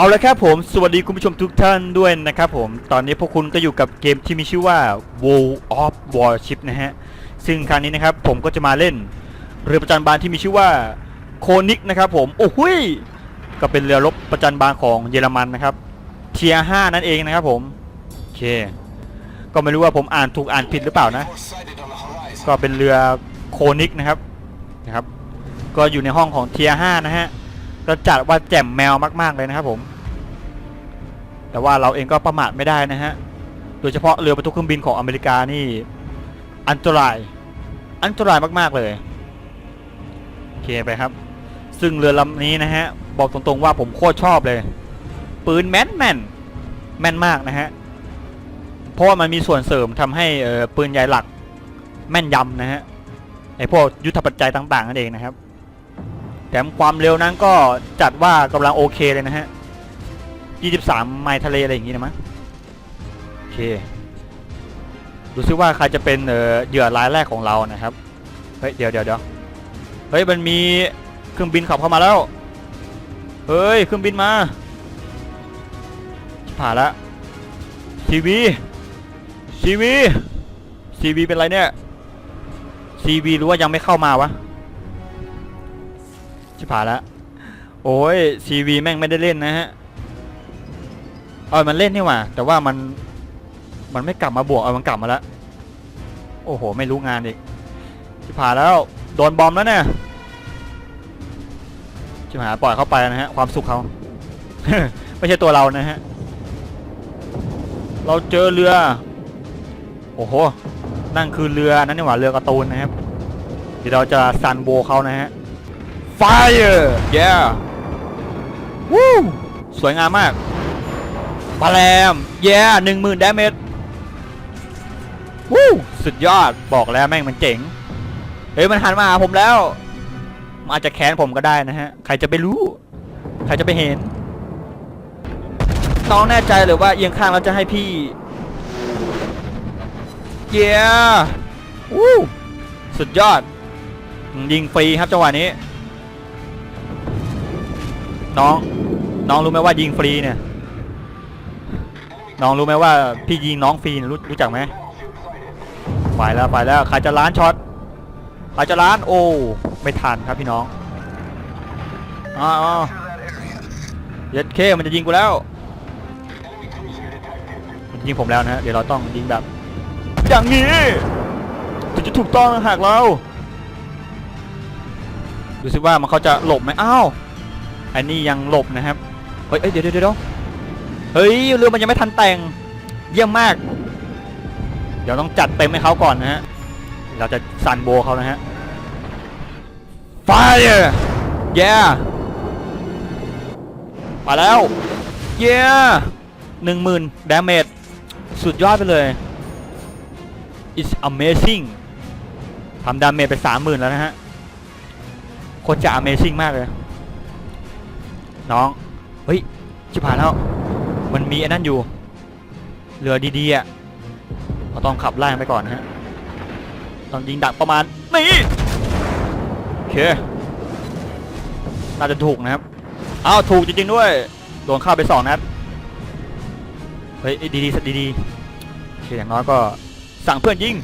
เอาละครับผมสวัสดีคุณผู้ชมทุกท่านด้วยนะครับผมตอนนี้พวกคุณก็อยู่กับเกมที่มีชื่อว่า World of Warship นะฮะ ซึ่งครั้งนี้นะครับผมก็จะมาเล่น เรือประจันบานที่มีชื่อว่าโคนิกนะครับผมโอ้โหุยก็เป็นเรือรบประจันบานของเยอรมันนะครับเทียร์5นั่นเองนะครับผมโอเค ก็ไม่รู้ว่าผมอ่านถูกอ่านผิดหรือเปล่านะ ก็เป็นเรือโคนิกนะครับนะครับ ก็อยู่ในห้องของเทียร์5นะฮะก็จัดว่าแจ่มแมวมาก ๆ เลยนะครับผม แต่ว่าเราเองก็ประมาทไม่ได้นะฮะ โดยเฉพาะเรือบรรทุกเครื่องบินของอเมริกานี่ อันตราย อันตรายมากๆเลยโอเคไปครับ ซึ่งเรือลำนี้นะฮะ บอกตรงๆว่าผมโคตรชอบเลย ปืนแม่นแม่นแม่นมากนะฮะ เพราะว่ามันมีส่วนเสริมทำให้ปืนใหญ่หลักแม่นยำนะฮะไอพวกยุทธปัจจัยต่างๆนั่นเองนะครับ แถมความเร็วนั้นก็จัดว่ากำลังโอเคเลยนะฮะ 23ไมล์ทะเลอะไรอย่างงี้นะมั้งโอเคดูซิว่าใครจะเป็นเออเหยื่อรายแรกของเรานะครับเฮ้ยเดี๋ยวเดี๋ยวเดี๋ยวเฮ้ยมันมีเครื่องบินขับเข้ามาแล้วเฮ้ยเครื่องบินมาผ่านละทีวีทีวีทีวีเป็นไรเนี่ยทีวีรู้ว่ายังไม่เข้ามาวะชิบหายแล้วโอ้ยซีวีแม่งไม่ได้เล่นนะฮะ เออมันเล่นนี่หว่า แต่ว่ามัน มันไม่กลับมาบวก เออมันกลับมาแล้ว โอ้โห ไม่รู้งานอีกชิบหายแล้ว โดนบอมแล้วเนี่ยชิบหาปล่อยเข้าไปนะฮะ ความสุขเขา ไม่ใช่ตัวเรานะฮะ เราเจอเรือ โอ้โห นั่นคือเรือนั่นนี่หว่าเรือการ์ตูนนะครับ เดี๋ยวเราจะซันโบเขานะฮะ Fire yeah วู้สวยงามมาก ปลาแรม yeah หนึ่งหมื่นดาเมจวู้สุดยอดบอกแล้วแม่งมันเจ๋ง เฮ้ยมันหันมาหาผมแล้วมันอาจจะแค้นผมก็ได้นะฮะ ใครจะไปรู้ ใครจะไปเห็น น้องแน่ใจหรือว่าเอียงข้างแล้วจะให้พี่ yeah วู้สุดยอด ยิงฟรีครับจังหวะนี้ น้อง น้องรู้ไหมว่ายิงฟรีเนี่ย น้องรู้ไหมว่าพี่ยิงน้องฟรีนรู้รู้จักไหมไปแล้วไปแล้วใครจะล้านช็อตใครจะล้านโอ้ไม่ทันครับพี่น้องอ้าวอ้าวเย็ดเคมันจะยิงกูแล้วมันยิงผมแล้วนะฮะเดี๋ยวเราต้องยิงแบบ อย่างนี้ถึงจะถูกต้องนหากเราดูสิว่ามันเขาจะหลบไหมอ้าวอันนี้ยังหลบนะครับเฮ้ยเอ้ยเดี๋ยวเดี๋ยวเดี๋ยว เฮ้ยเรือมันยังไม่ทันแต่งเยี่ยมมาก เดี๋ยวต้องจัดเต็มให้เขาก่อนนะฮะเราจะซันโบเขานะฮะ Fire yeah มาแล้ว yeah หนึ่งหมื่นดาเมจสุดยอดไปเลย it's amazing ทำดาเมจไปสามหมื่นแล้วนะฮะโคตรจะ amazing มากเลย น้อง เฮ้ยชิบหายแล้ว มันมีไอ้นั่นอยู่ เรือดีๆอะเราต้องขับไล่ไปก่อนนะฮะต้องยิงดักประมาณนี่โอเคน่าจะถูกนะครับอ้าวถูกจริงๆด้วยโดนเข้าไปสองนัดเฮ้ยดีๆสักดีๆโอเคอย่างน้อยก็สั่งเพื่อนยิง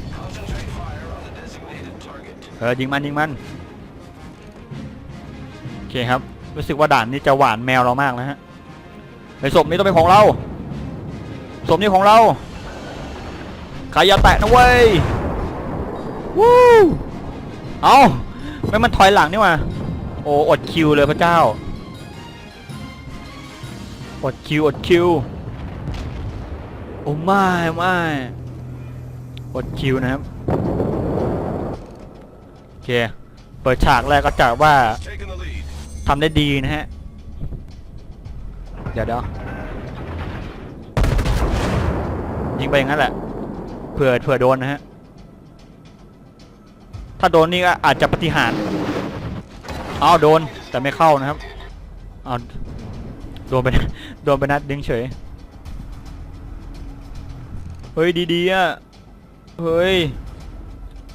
เออยิงมันยิงมันโอเคครับรู้สึกว่าด่านนี้จะหวานแมวเรามากนะฮะ ไอ้ศพนี้ต้องเป็นของเราศพนี้ของเราใครอย่าแตะนะเว้ยวู้เอาไม่มันถอยหลังนี่มาโอ้อดคิวเลยพระเจ้าอดคิวอดคิวโอ้ไม่ไม่อดคิวนะครับโอเคเปิดฉากแรกก็จากว่าทำได้ดีนะฮะ ดี๋ยวเดี๋ยวยิงไปอย่างนั้นแหละ เผื่อเผื่อโดนนะฮะ ถ้าโดนนี่ก็อาจจะปฏิหารอ้าวโดนแต่ไม่เข้านะครับอ้าวโดนไปโดนไปนัดดึงเฉย เฮ้ยดีๆอะ เฮ้ย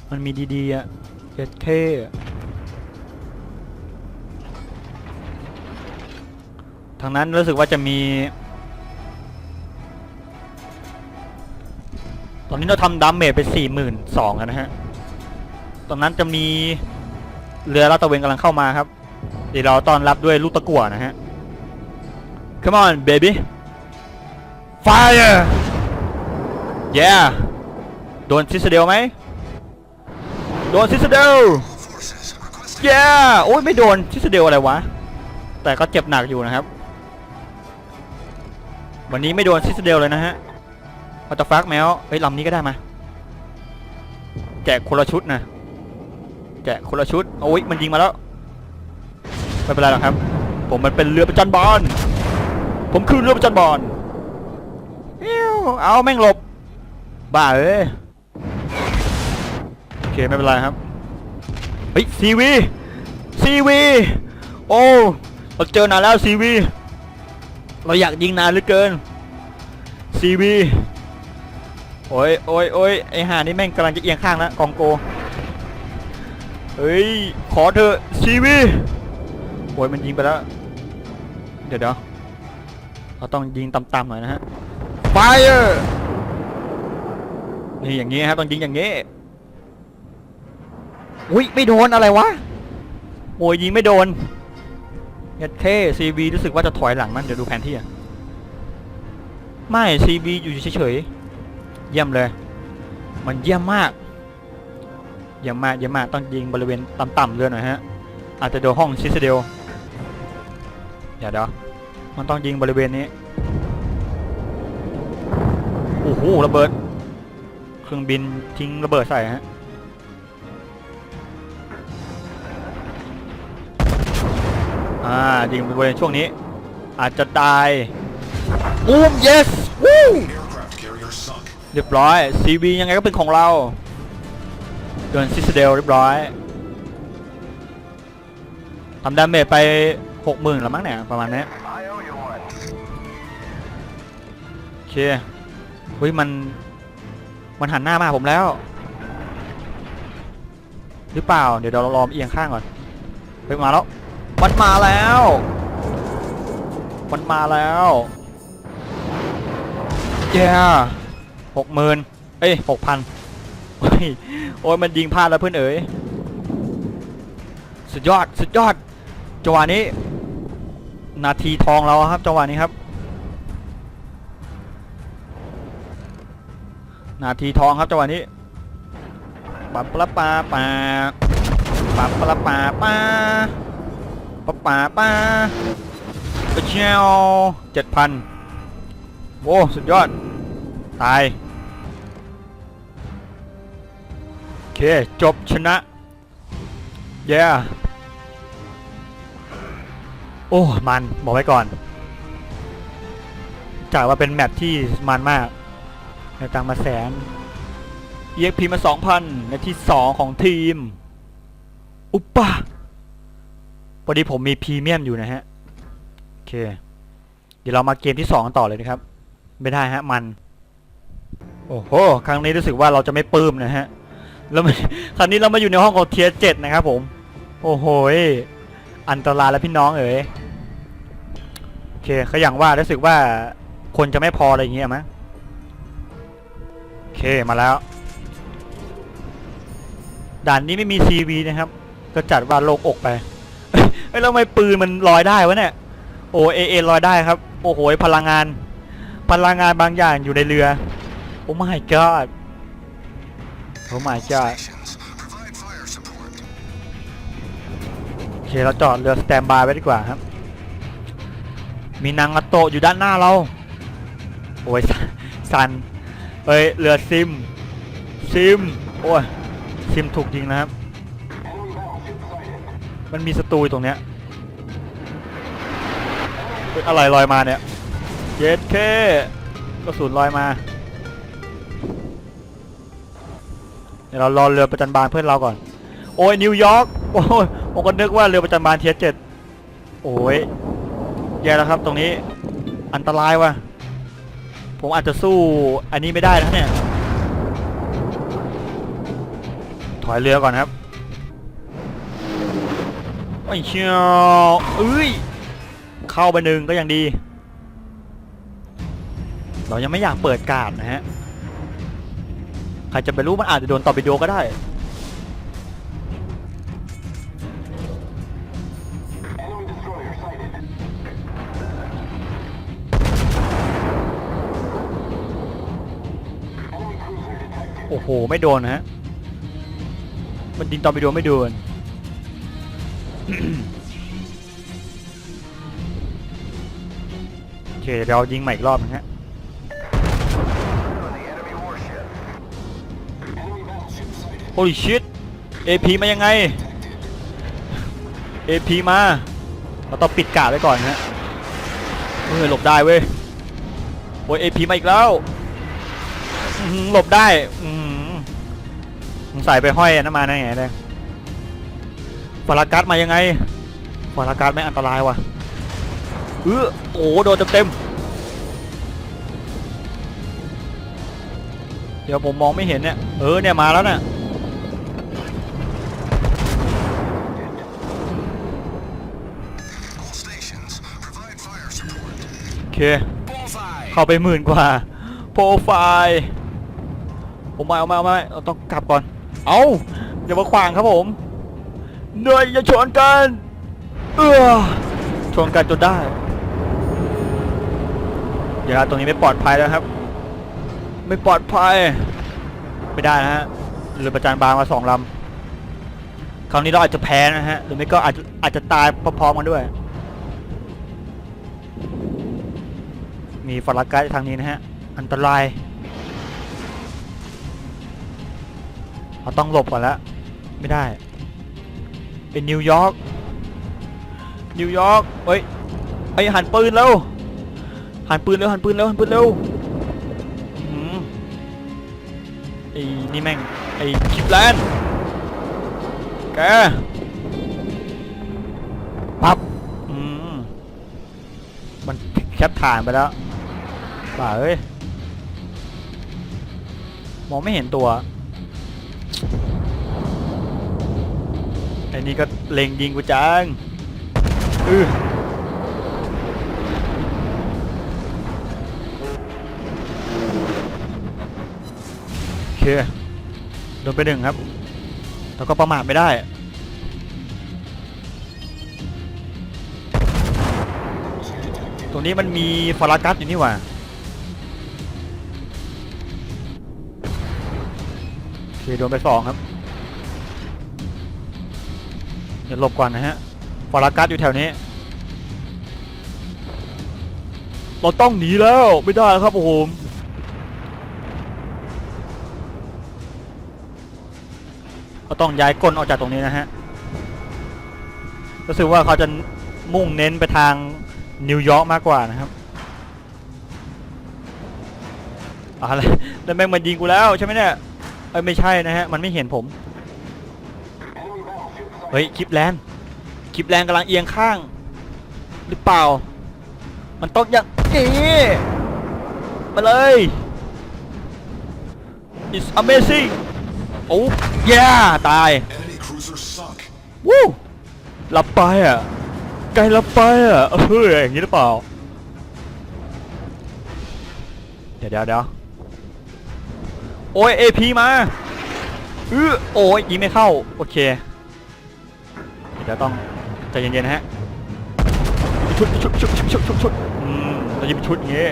มันมีดีๆอะเจ็ดเท่ ทางนั้นรู้สึกว่าจะมี ตอนนี้เราทำดาเมจไปสี่หมื่นสองนะฮะตรงนั้นจะมีเรือลาดตะเวนกำลังเข้ามาครับเดี๋ยวเราต้อนรับด้วยลูกตะกั่วนะฮะ Come on baby Fire Yeah โดนซิสเดลไหมโดนซิสเดล Yeah โอ้ยไม่โดนซิสเดลอะไรวะ แต่ก็เจ็บหนักอยู่นะครับ วันนี้ไม่โดนซิสเดลเลยนะฮะวัตฟักแมวเฮ้ยลำนี้ก็ได้มา แจกคนละชุดนะ แจกคนละชุด โอ้ยมันยิงมาแล้ว ไม่เป็นไรหรอกครับ ผมมันเป็นเรือประจันบอล ผมคือเรือประจันบอลเอาแม่งหลบ บ้าเอ้ย โอเคไม่เป็นไรครับเฮ้ยซีวีซีวี โอ้ เราเจอนานแล้วซีวี เราอยากยิงนานเหลือเกินซีวีโอ้ยโอ้ยโอ้ยไอห่านี่แม่งกำลังจะเอียงข้างแล้วกองโก เฮ้ย ขอเถอะซีวีโอ้ยมันยิงไปแล้ว เดี๋ยวเดี๋ยวเราต้องยิงต่ำๆหน่อยนะฮะ Fire นี่อย่างงี้ครับต้องยิงอย่างงี้อุ้ยไม่โดนอะไรวะโอ้ยยิงไม่โดน ยัดเท่ซีบีรู้สึกว่าจะถอยหลังมันเดี๋ยวดูแผนที่อะไม่ซีบีอยู่เฉยๆ เยี่ยมเลย มันเยี่ยมมาก เยี่ยมมากเยี่ยมมากต้องยิงบริเวณต่ำๆเรือหน่อยฮะ อาจจะโดนห้องซิสเดลเดี๋ยวเดี๋ยวมันต้องยิงบริเวณนี้ โอ้โหระเบิด เครื่องบินทิ้งระเบิดใส่ฮะ อ่ายิงบริเวณช่วงนี้ อาจจะตายบูม yes วู้ Aircraft carrier sunk. เรียบร้อย CB ยังไงก็เป็นของเราเกินซิสเดลเรียบร้อยทำดาเมจไปหกหมื่นแล้วมั้งเนี่ยประมาณนี้โอเคเฮ้ยมันมันหันหน้ามาหาผมแล้ว หรือเปล่า เดี๋ยวเราลองเอียงข้างก่อนเฮ้ยมาแล้ว มันมาแล้ว มันมาแล้วเย้หกหมื่นเอ้ยหกพันโอ้ยมันยิงพลาดแล้วเพื่อนเอ๋ยสุดยอดสุดยอดจังหวะนี้ นาทีทองเราครับจังหวะนี้ครับ นาทีทองครับจังหวะนี้ปั๊บปละปาปาปั๊บปละปาปา ปะปาป้าปเชียวเจ็ดพันโว้สุดยอด ตาย โอเค จบชนะ เย้โอ้ มัน บอกไว้ก่อนจากว่าเป็นแมปที่มันมากในตังมาแสน EXP มา 2,000 ในที่ 2 ของทีม อุปปะ พอดีผมมีพรีเมียมอยู่นะฮะ โอเค เดี๋ยวเรามาเกมที่2กันต่อเลยนะครับ ไม่ได้ฮะ มัน โอ้โห ครั้งนี้รู้สึกว่าเราจะไม่ปลื้มนะฮะ แล้วครั้งนี้เรามาอยู่ในห้องของเทียเจ็ดนะครับผม โอ้โหยอันตรายแล้วพี่น้องเอ๋ย โอเคก็อย่างว่ารู้สึกว่าคนจะไม่พออะไรอย่างเงี้ยมั้งโอเค มาแล้ว ด่านนี้ไม่มี CV นะครับ ก็จัดว่าโลกอกไป เอ้ยแล้วทำไมปืนมันลอยได้วะเนี่ย โอ้เอเอลอยได้ครับ โอ้โหพลังงาน พลังงานบางอย่างอยู่ในเรือ โอ้ my god โอ้ my god Stations. Provide fire support. โอเคเราจอดเรือสแตนบายไว้ดีกว่าครับ มีนางาโตะอยู่ด้านหน้าเรา โอ้ยสันสันเอ้ยเรือซิม ซิม โอ้ย ซิมถูกยิงนะครับ มันมีศัตรูอยู่ตรงเนี้ยเฮ้ยอะไรลอยมาเนี่ย เย็ดเคกระสุนลอยมา เดี๋ยวเรารอเรือประจันบานเพื่อนเราก่อน โอ้ยนิวยอร์ก โอ้ยผมก็นึกว่าเรือประจันบานเทียเจ็ดโอ้ยแย่แล้วครับตรงนี้ อันตรายว่ะ ผมอาจจะสู้อันนี้ไม่ได้นะเนี่ย ถอยเรือก่อนครับ ไอ้เชียวเอ้ย เข้าไปหนึ่งก็ยังดี เรายังไม่อยากเปิดการ์ดนะฮะ ใครจะไปรู้มันอาจจะโดนต่อไปโดก็ได้ โอ้โห ไม่โดนนะฮะ มันยิงตอร์ปิโดไม่โดน โอเคเดี๋ยวเรายิงใหม่อีกรอบนะฮะ โอ้ยชิต AP มายังไง AP มา เราต้องปิดกาดไว้ก่อนนะฮะเฮ้ยหลบได้เว้ย โอ้ย AP มาอีกแล้วหลบได้อือหือสงสัยไปห้อยนนั้นมาแน่ไงเลย ฟารากัสมายังไงฟารากัสไม่อันตรายว่ะเออโอ้โดนเต็มๆเดี๋ยวผมมองไม่เห็นเนี่ย เออเนี่ยมาแล้วเนี่ยโอเค เข้าไปหมื่นกว่าโปรไฟล์ผมไม่เอาไม่เอาไม่เราต้องกลับก่อน เอาอย่ามาขวางครับผม หน่อยอย่าชนกันเออชนกันจนได้เดี๋ยวนะตรงนี้ไม่ปลอดภัยแล้วครับ ไม่ปลอดภัยไม่ได้นะฮะเรือประจันบานมาสองลำคราวนี้เราอาจจะแพ้นะฮะหรือไม่ก็อาจจะอาจจะตายพร้อมๆกันด้วย มีฟารากัสทางนี้นะฮะอันตรายเราต้องหลบก่อนแล้วไม่ได้ เป็นนิวยอร์กนิวยอร์กเฮ้ยไอหันปืนแล้วหันปืนเร็วหันปืนเร็วหันปืนเร็วอื้อหือไอ้นี่แม่งไอ้คิปแลนด์แกปั๊บอืมมันแคปฐานไปแล้วป่าเอ้ยมองไม่เห็นตัว ไอ้นี่ก็เล็งยิงกูจังอือโอเคโดนไปหนึ่งครับแล้วก็ประมาทไม่ได้ตรงนี้มันมีฟารากัสอยู่นี่หว่าโอเคโดนไปสองครับ ดี๋ยวหลบก่อนนะฮะฟารากัสอยู่แถวนี้ เราต้องหนีแล้วไม่ได้แล้วครับผมเราต้องย้ายก้นออกจากตรงนี้นะฮะรู้สึกว่าเขาจะมุ่งเน้นไปทางนิวยอร์กมากกว่านะครับอะไรแล้วแม่งมันยิงกูแล้วใช่ไหมเนี่ยเอ้ยไม่ใช่นะฮะมันไม่เห็นผม เฮ้ยคลิปแลนด์คลิปแลนด์กำลังเอียงข้าง หรือเปล่า มันต้องอย่างนี้มาเลย it's amazing โอ้ยตาย Enemy cruiser sunk. วู้หลับไปอะไกลหลับไปอะเฮ้ยอย่างนี้หรือเปล่า เดี๋ยวเดี๋ยวเดี๋ยวโอ้ยเอพีมาอือโอ้ยยิงไม่เข้า โอเค เดี๋ยวต้องใจเย็นๆฮะชุดชุดชุดชุดชุดชุดชุดอืมเราจะเป็นชุดอย่างงี้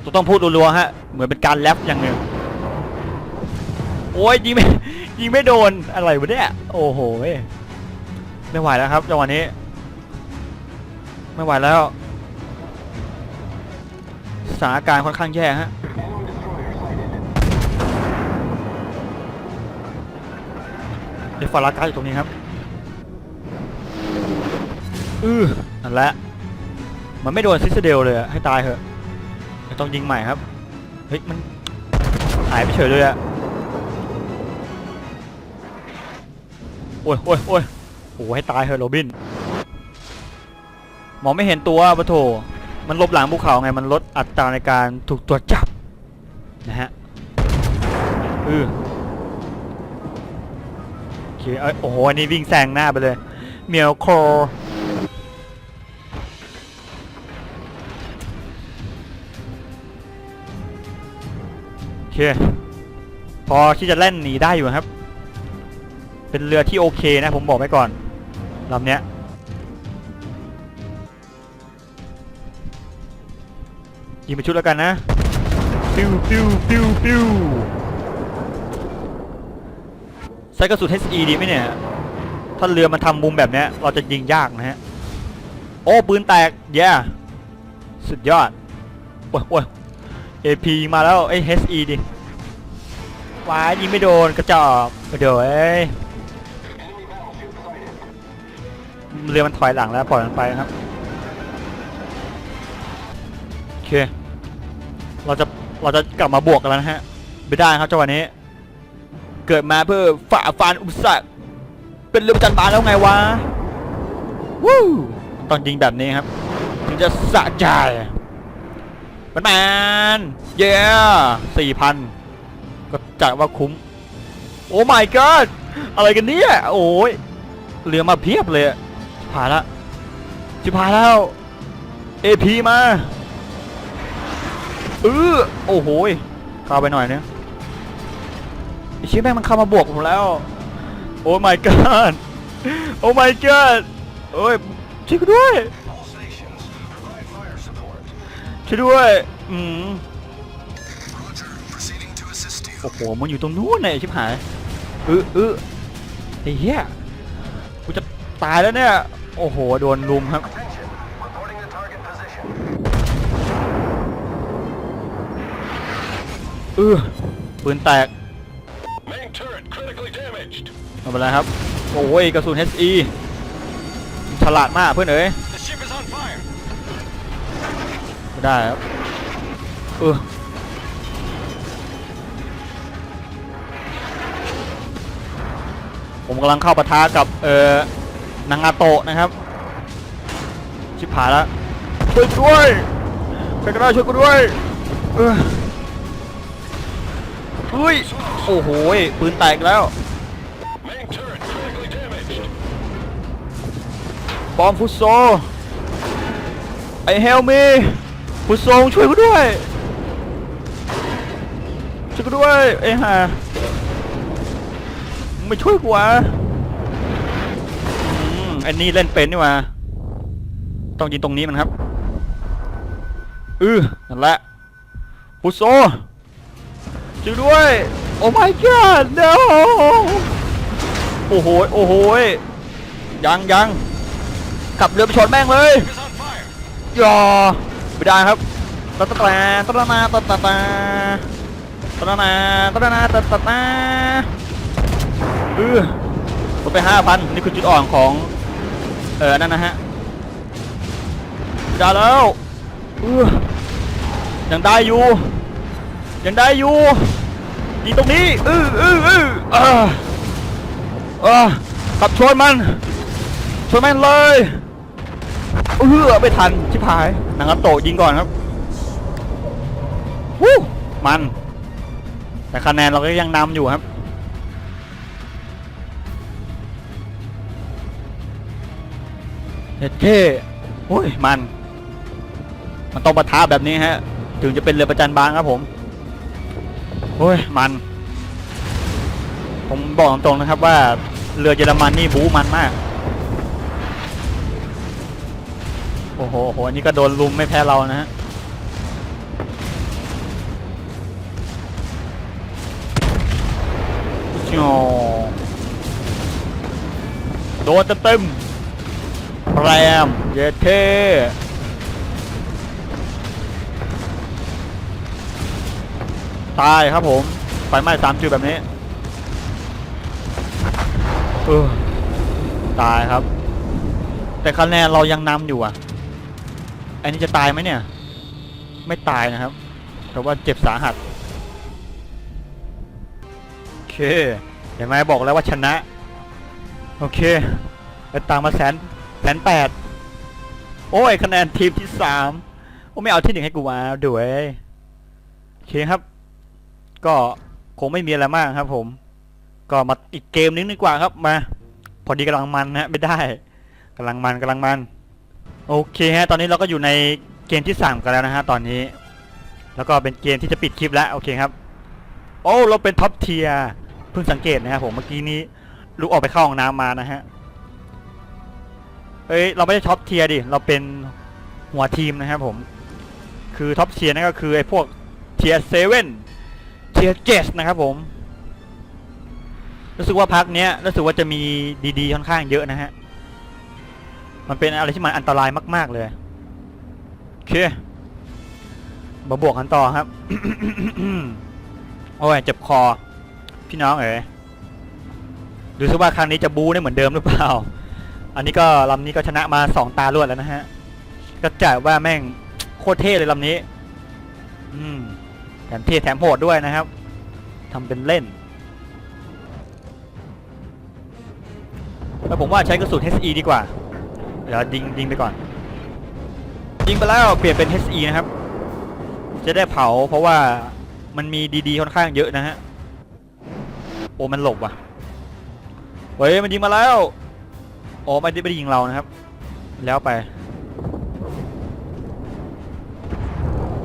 เราต้องพูดรัวๆฮะ เหมือนเป็นการแรปอย่างหนึ่งโอ้ยยิงไม่ยิงไม่โดนอะไรวะเนี่ยโอ้โหไม่ไหวแล้วครับจังหวะนี้ ไม่ไหวแล้วสถานการณ์ค่อนข้างแย่ฮะเดฟฟารากัสอยู่ตรงนี้ครับ อือนั่นแหละ มันไม่โดนซิสเดลเลยอะให้ตายเถอะไม่ต้องยิงใหม่ครับ เฮ้ย มันหายไปเฉยเลยอะโอ้ยโอ้ยโอ้ยโอ้ให้ตายเถอะโรบิน มองไม่เห็นตัวปะโถ มันลบหลังภูเขาไง มันลดอัตราในการถูกตรวจจับ นะฮะ อือโอเคเอ้ยโอ้โห อันนี้วิ่งแซงหน้าไปเลย เมียวโค เค พอที่จะแล่นหนีได้อยู่ครับ เป็นเรือที่โอเคนะผมบอกไว้ก่อนลำเนี้ยยิงไปชุดแล้วกันนะ ปิ้วปิ้วปิ้วปิ้วใช้กระสุน HE ดีไหมเนี่ย ถ้าเรือมันทำมุมแบบเนี้ยเราจะยิงยากนะฮะ โอ้ ปืนแตกเย้สุดยอด โอ้ยโอ้ย AP มาแล้วไอ้ HE ดิวายยิงไม่โดนกระจอกกระโดดเอ้ยเรือมันถอยหลังแล้วปล่อยมันไปครับโอเคเราจะเราจะกลับมาบวกกันแล้วนะฮะไม่ได้ครับจังหวะนี้ เกิดมาเพื่อฝ่าฟันอุปสรรคเป็นเรือประจันบานแล้วไงวะวู้ต้องยิงแบบนี้ครับถึงจะสะใจ แมนเย้สี่พันก็จัดว่าคุ้ม โอ้ my god อะไรกันเนี่ย โอ้ยเรือมาเพียบเลยชิบหายละชิบหายแล้ว AP มาเออโอ้โหเข้าไปหน่อยเนี่ยไอชิแม่งมันเข้ามาบวกผมแล้ว โอ้ my god โอ้ my god โอ้ยช่วยกูด้วย ช่วยด้วย อืมโอ้โห มันอยู่ตรงนู้นเนี่ยไอ้ชิบหายเออเออไอ้เหี้ย กูจะตายแล้วเนี่ย โอ้โห โดนลุมครับ เออปืนแตก Main turret critically damaged. ไม่เป็นไรครับ โอ้ย กระสุน HE ฉลาดมากเพื่อนเอ๋ย ไม่ได้ครับเออผมกำลังเข้าปะทะกับเอ่อนางาโตะนะครับ ชิบหายแล้วช่วยกูด้วยใครก็ได้ช่วยกูด้วยเออเฮ้ยโอ้โหปืนแตกแล้วบอมฟุตโซไอเฮลมี ฟุตโซช่วยกูด้วย ช่วยกูด้วยไอ้ห่าไม่ช่วยกูวะอืมอันนี้เล่นเป็นนี่ว่าต้องยิงตรงนี้มันครับอือนั่นแหละฟุโซช่วยด้วย โอ้ my god no โอ้โหโอ้โหยังยังขับเรือไปชนแม่งเลย Is on fire. ยอ ไม่ได้ครับตะตะแตะตะตะนาตะตะตะตะตะนาตะตะนาตะตะนาเออลดไปห้าพันนี่คือจุดอ่อนของเออนั่นนะฮะไม่ได้แล้วเออยังได้อยู่ยังได้อยู่ยิงตรงนี้อืออืออือเออเออขับชนมันชนแม่งเลย เออไม่ทันชิบหายนางกระโตะยิงก่อนครับวู้มัน แต่คะแนนเราก็ยังนำอยู่ครับเด็ดเท่โอ้ยมัน มันต้องปะทะแบบนี้ฮะ ถึงจะเป็นเรือประจันบานครับผมโอ้ยมัน ผมบอกตรงๆนะครับว่าเรือเยอรมันนี่บู๊มันมาก โอ้โหโหอันนี้ก็โดนลุมไม่แพ้เรานะฮะโอ้โดนเต็มๆแรมเยเทตายครับผม ไฟไหม้สามจุดแบบนี้เออตายครับ แต่คะแนนเรายังนำอยู่อะ อันนี้จะตายไหมเนี่ย ไม่ตายนะครับ แต่ว่าเจ็บสาหัส โอเค เห็นไหมบอกแล้วว่าชนะ โอเคไปตามมาแสนแสนแปด โอ้ย คะแนนทีมที่สามโอ้ไม่เอาที่หนึ่งให้กูมาด้วยโอเคครับ ก็คงไม่มีอะไรมากครับผม ก็มาอีกเกมนึงดีกว่าครับมา พอดีกำลังมันนะฮะไม่ได้กำลังมันกำลังมัน โอเคฮะ ตอนนี้เราก็อยู่ในเกมที่สามกันแล้วนะฮะตอนนี้ แล้วก็เป็นเกมที่จะปิดคลิปแล้วโอเคครับ โอ้ เราเป็นท็อปเทียร์เพิ่งสังเกตนะครับผมเมื่อกี้นี้ลุกออกไปเข้าห้องน้ำมานะฮะ เอ้ยเราไม่ได้ท็อปเทียร์ดิ เราเป็นหัวทีมนะครับผม คือท็อปเทียร์นั่นก็คือไอ้พวกเทียร์เซเว่นเทียร์เจสนะครับผม รู้สึกว่าพักเนี้ยรู้สึกว่าจะมีดีๆค่อนข้างเยอะนะฮะ มันเป็นอะไรที่มันอันตรายมาก ๆ เลย โอเคมาบวกกันต่อครับ โอ้ยเจ็บคอ พี่น้องเอ๋ยดูซิว่าครั้งนี้จะบูได้เหมือนเดิมหรือเปล่า อันนี้ก็ลำนี้ก็ชนะมาสองตารวดแล้วนะฮะ ก็จ่ายว่าแม่งโคตรเท่เลยลำนี้ อืมแถมเท่แถมโหดด้วยนะครับทำเป็นเล่นแล้วผมว่าใช้กระสุน HE ดีกว่า เดี๋ยวยิงยิงไปก่อน ยิงไปแล้วเปลี่ยนเป็น HE นะครับ จะได้เผาเพราะว่ามันมีดีๆค่อนข้างเยอะนะฮะ โอ้มันหลบว่ะเฮ้ยมันยิงมาแล้วโอ้ไม่ได้ไม่ได้ยิงเรานะครับ แล้วไป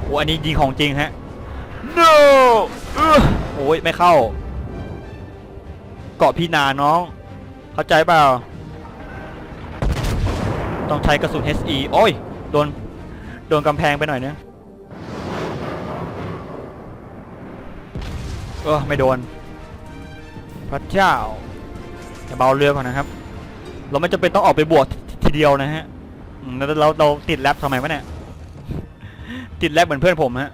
โอ้อันนี้ยิงของจริงฮะ no อื้อโอ้ยไม่เข้า เกาะพี่นาน้อง เข้าใจเปล่า ต้องใช้กระสุน HE โอ้ย โดน โดนกำแพงไปหน่อยเนี่ยเออไม่โดน พระเจ้าจะเบาเรือก่อนนะครับ เราไม่จำเป็นต้องออกไปบวกทีเดียวนะฮะแล้วเราเราติดแรปทำไมวะเนี่ย ติดแรปเหมือนเพื่อนผมฮะ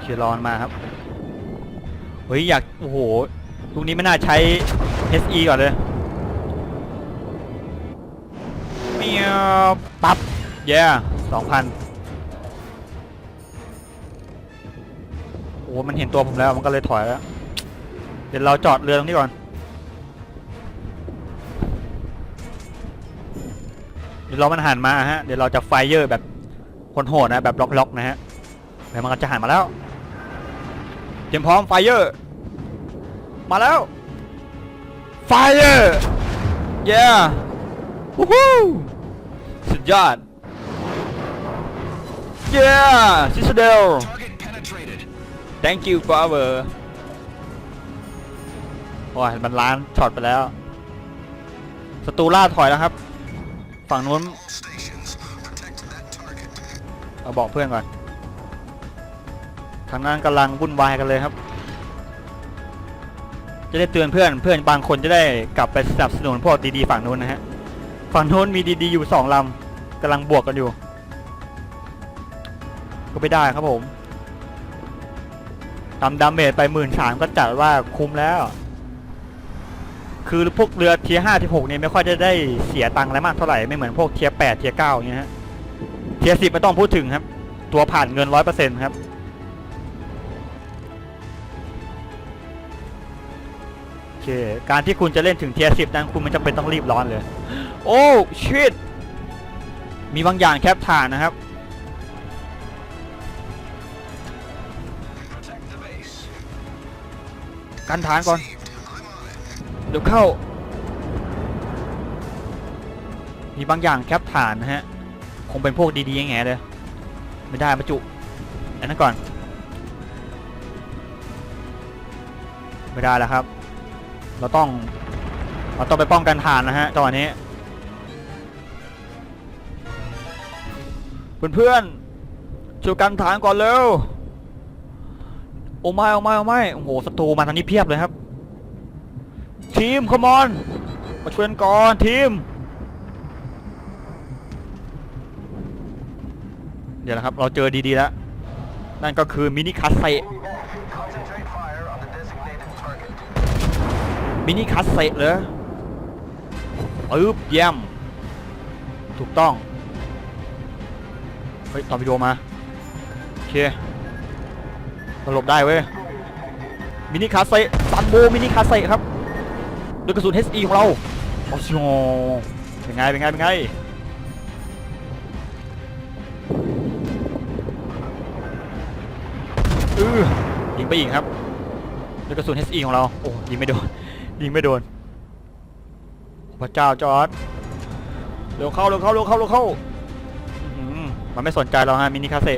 เชียร์รอนมาครับ เฮ้ยอยาก โอ้โหลูกนี้ไม่น่าใช้ SE ก่อนเลยเมียวปั๊บเย้สองพันโอ้มันเห็นตัวผมแล้วมันก็เลยถอยแล้ว เดี๋ยวเราจอดเรือตรงนี้ก่อนเดี๋ยวเรามันหันมาฮะเดี๋ยวเราจะไฟเยอร์แบบโหดๆนะแบบล็อกๆนะฮะเดี๋ยวมันก็จะหันมาแล้วเตรียมพร้อมไฟเยอร์มาแล้ว ไฟเยอร์เย้วู้ฮู้สุดยอดเย้ซิสเดล Target penetrated. thank you father โอ้ยมันล้านช็อตไปแล้วสตูล่าถอยแล้วครับ ฝั่งนู้น Stations, protect that target. เอาบอกเพื่อนก่อนทางนั้นกำลังวุ่นวายกันเลยครับ จะได้เตือนเพื่อนเพื่อนบางคนจะได้กลับไปสนับสนุนพวกดีๆฝั่งนู้นนะฮะฝั่งนู้นมีดีๆอยู่สองลำกำลังบวกกันอยู่ ก็ไม่ได้ครับผมทำดาเมจไปหมื่นสามก็จัดว่าคุ้มแล้ว คือพวกเรือเทียห้าที่หกเนี่ยไม่ค่อยจะได้เสียตังค์อะไรมากเท่าไหร่ไม่เหมือนพวกเทียแปดเทียเก้าอย่างเงี้ยฮะเทียสิบไม่ต้องพูดถึงครับ ตัวผ่านเงินร้อยเปอร์เซ็นต์ครับ เค การที่คุณจะเล่นถึงเทียสิบนั้นคุณไม่จำเป็นต้องรีบร้อนเลย โอ้ชิตมีบางอย่างแคปฐานนะครับ กันฐานก่อน เดี๋ยวเข้า มีบางอย่างแคปฐานนะฮะ คงเป็นพวกดีๆแง่เลย ไม่ได้มาจุ อันนั้นก่อน ไม่ได้แล้วครับ เราต้องเราต้องไปป้องกันฐานนะฮะตอนนี้เพื่อนๆช่วยกันฐานก่อนเร็วโอ้ไม่โอ้ไม่โอ้ไม่โอ้โหศัตรูมาทางนี้เพียบเลยครับ ทีมคอมอนมาช่วยกันก่อนทีม เดี๋ยวนะครับเราเจอดีๆแล้วนั่นก็คือมินิคัสเซ มินิคัสเซเลยปึ๊บเยี่ยม ถูกต้อง เฮ้ยตอมวิดีโอมา โอเคเราหลบได้เว้ย มินิคัสเซซันโบมินิคัสเซครับด้วยกระสุน HE ของเราโอ้โหเป็นไง เป็นไง เป็นไง อือยิงไปอีกครับด้วยกระสุน HE ของเรา โอ้ยิงไม่โดน ยิงไม่โดน พระเจ้าจอร์ดเร็วเข้าเร็วเข้าเร็วเข้าเร็วเข้าอื้อหือมันไม่สนใจเราฮะมินิคาเซ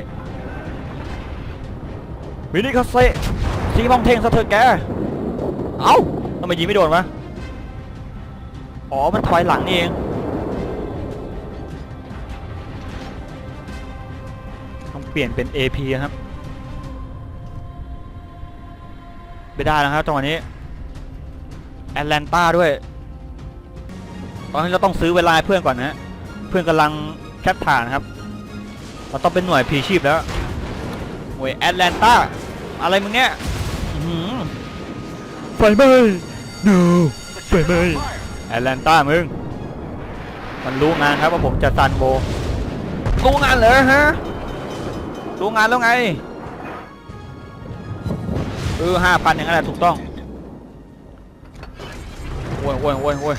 มินิคาเซ่สีมองเทงซะเถอะแก เอ้าทำไมยิงไม่โดนวะ อ๋อ มันถอยหลังนี่เองต้องเปลี่ยนเป็น AP ครับ ไม่ได้แล้วครับจังหวะนี้ แอตแลนตาด้วย ตอนนี้เราต้องซื้อเวลาให้เพื่อนก่อนนะฮะเพื่อนกำลังแคปฐานครับ เราต้องเป็นหน่วยพีชีพแล้ว หน่วยแอตแลนตาอะไรมึงเนี่ยอื้อหือไฟไหม้ no ไฟไหม้แอตแลนตามึง มันรู้งานครับว่าผมจะซันโบรู้งานเหรอฮะ รู้งานแล้วไง เออห้าพันอย่างนั้นแหละถูกต้อง โว้ยโว้ยโว้ยโว้ย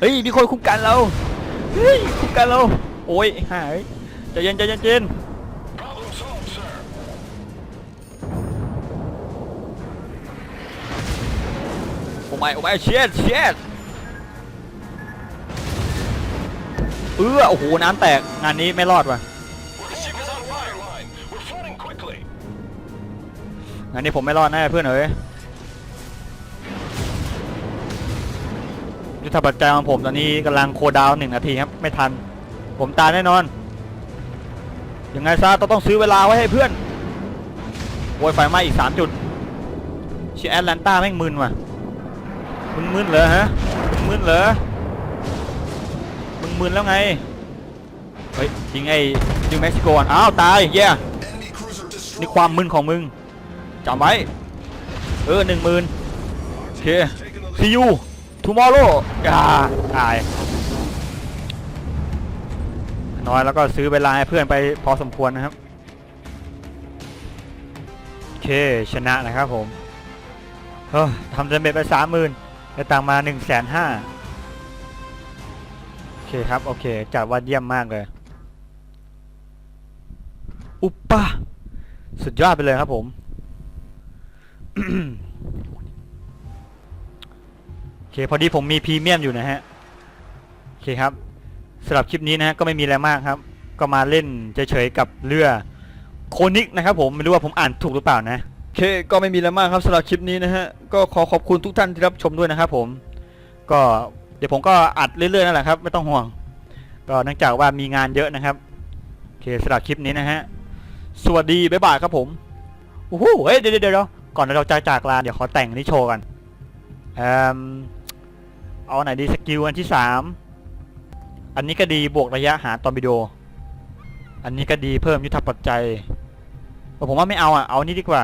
เฮ้ยมีคนคุ้มกันเราเฮ้ยคุ้มกันเราโอ้ยหายใจเย็นใจเย็นเย็นโอ้ไม่โอ้ไม่เชียดเชียดเออโอ้โหน้ำแตกงานนี้ไม่รอดว่ะงานนี้ผมไม่รอดแน่เพื่อนเอ๋ย ยุทธปัจจัยของผมตอนนี้กำลังโคดาวน์หนึ่งนาทีครับ ไม่ทัน ผมตายแน่นอน ยังไงซะต้องต้องซื้อเวลาไว้ให้เพื่อนโวยไฟไหม้อีกสามจุดเชียแอตแลนต้าแม่งมึนว่ะ มึงมึนเหรอฮะ มึงมึนเหรอ มึงมึนแล้วไง เฮ้ยยิงไอ้ยิงเม็กซิโกอ้าวตายเย้ Enemy cruiser destroyed. นี่ความมึนของมึงจำไว้ เออหนึ่งหมื่นโอเค see you tomorrow อ่าตาย น้อยแล้วก็ซื้อเวลาให้เพื่อนไปพอสมควรนะครับ โอเค ชนะนะครับผมเฮ้ทำสำเร็จไปสามหมื่นได้ตังมาหนึ่งแสนห้าโอเคครับ โอเคจัดว่าเยี่ยมมากเลย อุปปะสุดยอดไปเลยครับผม เคพอดีผมมีพรีเมียมอยู่นะฮะโอเคครับสำหรับคลิปนี้นะฮะก็ไม่มีอะไรมากครับ ก็มาเล่นเฉยๆกับเรือโคนิกนะครับผมไม่รู้ว่าผมอ่านถูกหรือเปล่านะโอเคก็ไม่มีอะไรมากครับสำหรับคลิปนี้นะฮะก็ขอขอบคุณทุกท่านที่รับชมด้วยนะครับผมก็เดี๋ยวผมก็อัดเรื่อยๆนั่นแหละครับไม่ต้องห่วง ก็เนื่องจากว่ามีงานเยอะนะครับโอเคสำหรับคลิปนี้นะฮะสวัสดีบ๊ายบายครับผมโอ้โหเฮ้ยเดี๋ยวเดี๋ยวเดี๋ยวก่อนเราจะจากลาเดี๋ยวขอแต่งนี้โชว์กันเอ่ม เอาไหนดีสกิลอันที่สามอันนี้ก็ดีบวกระยะหาตอร์ปิโด อันนี้ก็ดีเพิ่มยุทธปัจจัยแต่ผมว่าไม่เอาอะเอานี้ดีกว่า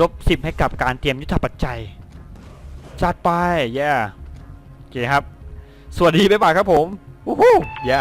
ลบสิบให้กับการเตรียมยุทธปัจจัยจัดไปแย่โอเคครับ สวัสดีบ๊ายบายครับผมวู้ฮู้แย่